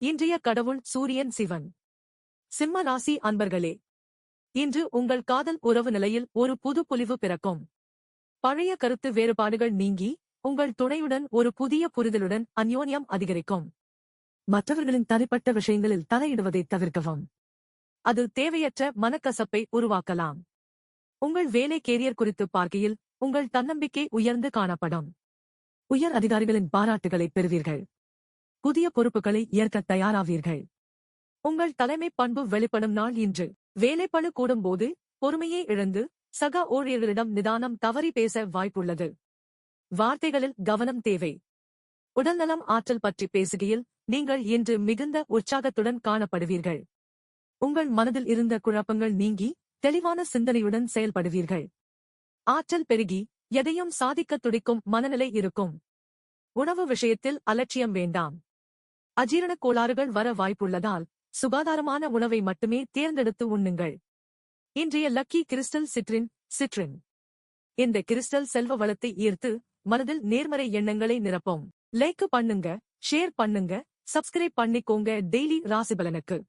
இன்றைய கடவுள் சூரியன் சிவன். சிம்ம ராசி அன்பர்களே இன்று உங்கள் காதல் உறவு நிலையில் ஒரு புது பொலிவு பிறக்கும். பழைய கருத்து வேறுபாடுகள் நீங்கி உங்கள் துணையுடன் ஒரு புதிய புரிதலுடன் அந்யோன்யம் அதிகரிக்கும். மற்றவர்களின் தனிப்பட்ட விஷயங்களில் தலையிடுவதை தவிர்க்கவும். அது தேவையற்ற மனக்கசப்பை உருவாக்கலாம். உங்கள் வேலை கேரியர் குறித்து பார்க்கையில் உங்கள் தன்னம்பிக்கை உயர்ந்து காணப்படும். உயர் அதிகாரிகளின் பாராட்டுகளை பெறுவீர்கள். புதிய பொறுப்புகளை ஏற்க தயாராவீர்கள். உங்கள் தலைமை பண்பு வெளிப்படும் நாள் இன்று. வேலைப்பழு கூடும்போது பொறுமையை இழந்து சக ஊழியர்களிடம் நிதானம் தவறி பேச வாய்ப்புள்ளது. வார்த்தைகளில் கவனம் தேவை. உடல்நலம் ஆற்றல் பற்றி பேசுகையில் நீங்கள் இன்று மிகுந்த உற்சாகத்துடன் காணப்படுவீர்கள். உங்கள் மனதில் இருந்த குழப்பங்கள் நீங்கி தெளிவான சிந்தனையுடன் செயல்படுவீர்கள். ஆற்றல் பெருகி எதையும் சாதிக்கத் துடிக்கும் மனநிலை இருக்கும். உணவு விஷயத்தில் அலட்சியம் வேண்டாம். அஜீரணக் கோளாறுகள் வர வாய்ப்புள்ளதால் சுகாதாரமான உணவை மட்டுமே தேர்ந்தெடுத்து உண்ணுங்கள். இன்றைய லக்கி கிறிஸ்டல் சிட்ரின் சிட்ரின் இந்த கிறிஸ்டல் செல்வ வளத்தை ஈர்த்து மனதில் நேர்மறை எண்ணங்களை நிரப்போம். லைக் பண்ணுங்க ஷேர் பண்ணுங்க சப்ஸ்கிரைப் பண்ணிக்கோங்க டெய்லி ராசிபலனுக்கு